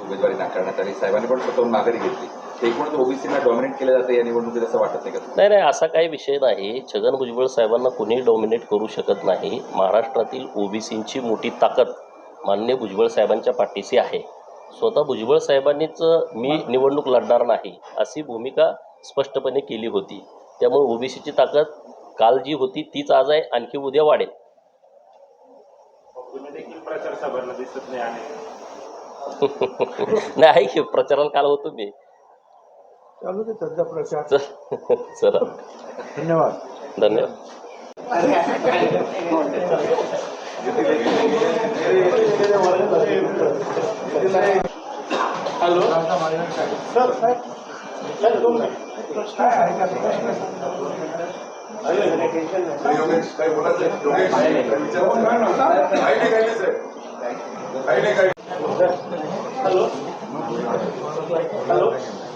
उमेदवारी नाकारण्यात आली. साहेबांनी पण स्वतःहून माघारी घेतली. ते एकूणच ओबीसीला डॉमिनेट केलं जातं या निवडणुकीत असं वाटत नाही का नाही नाही असा काही विषय नाही. छगन भुजबळ साहेबांना कुणीही डॉमिनेट करू शकत नाही. महाराष्ट्रातील ओबीसींची मोठी ताकद मान्य भुजबळ साहेबांच्या पाठीशी आहे. स्वतः भुजबळ साहेबांनीच मी निवडणूक लढणार नाही अशी भूमिका स्पष्टपणे केली होती. त्यामुळे ओबीसीची ताकद काल जी होती तीच आज आहे आणखी उद्या वाढेल. नाही नाही की प्रचाराला काल होतो मी. चालू दे सध्या प्रचार. चल. धन्यवाद. धन्यवाद. आहे, आहे, मी आहे ना, नंतर येतो.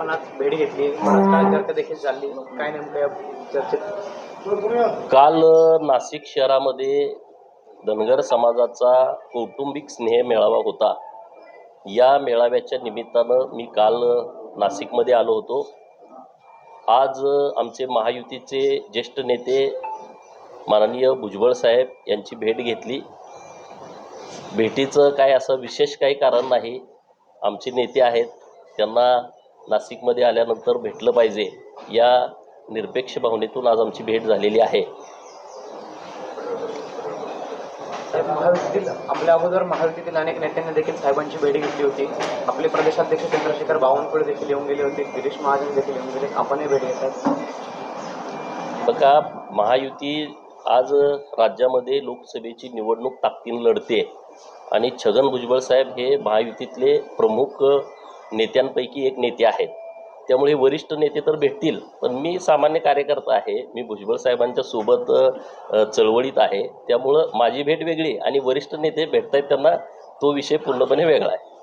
आज भेट घेतली. चर्चा देखील चालली. काय नेमकं या चर्चेत? काल नाशिक शहरामध्ये धनगर समाजाचा कौटुंबिक स्नेह मेळावा होता. या मेळाव्याच्या निमित्तानं मी काल नाशिकमध्ये आलो होतो. आज आमचे महायुतीचे ज्येष्ठ नेते माननीय भुजबळ साहेब यांची भेट घेतली. भेटीचं काय असं विशेष काही कारण नाही. आमचे नेते आहेत. त्यांना नाशिकमध्ये आल्यानंतर भेटलं पाहिजे या निरपेक्ष भावनेतून आज आमची भेट झालेली आहे. महायुतीतील आपल्या अगोदर महायुतीतील अनेक नेत्यांनी देखील साहेबांची भेट घेतली होती. आपले प्रदेशाध्यक्ष चंद्रशेखर बावनकुळे देखील येऊन गेले होते. गिरीश महाजन देखील येऊन गेले. आपणही भेट घेतात बघा महायुती आज राज्यामध्ये लोकसभेची निवडणूक ताकदीनं लढते. आणि छगन भुजबळ साहेब हे महायुतीतले प्रमुख नेत्यांपैकी एक नेते आहेत. त्यामुळे वरिष्ठ नेते तर भेटतील पण मी सामान्य कार्यकर्ता आहे. मी भुजबळ साहेबांच्या सोबत चळवळीत आहे. त्यामुळं माझी भेट वेगळी आणि वरिष्ठ नेते भेटतायत त्यांना तो विषय पूर्णपणे वेगळा आहे.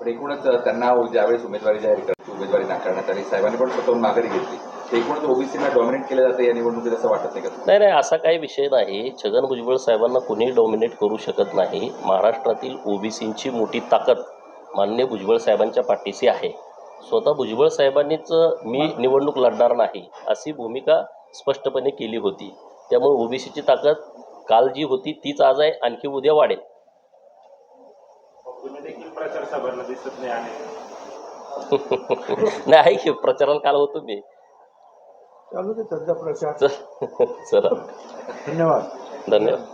पण एकूणच त्यांना ज्यावेळेस उमेदवारी जाहीर करते उमेदवारी नाकारण्यात आली साहेबांनी पण स्वतःहून माघारी घेतली. एकूणच ओबीसीला डॉमिनेट केलं जातं या निवडणुकीत असं वाटत नाही का नाही नाही असा काही विषय नाही. छगन भुजबळ साहेबांना कुणीही डॉमिनेट करू शकत नाही. महाराष्ट्रातील ओबीसींची मोठी ताकद मान्य भुजबळ साहेबांच्या पाठीशी आहे. स्वतः भुजबळ साहेबांनीच मी निवडणूक लढणार नाही अशी भूमिका स्पष्टपणे केली होती. त्यामुळे ओबीसीची ताकद काल जी होती तीच आज आहे आणखी उद्या वाढेल. नाही आहे की प्रचाराला काल होतो मी. चालू प्रचार. चला. धन्यवाद. धन्यवाद.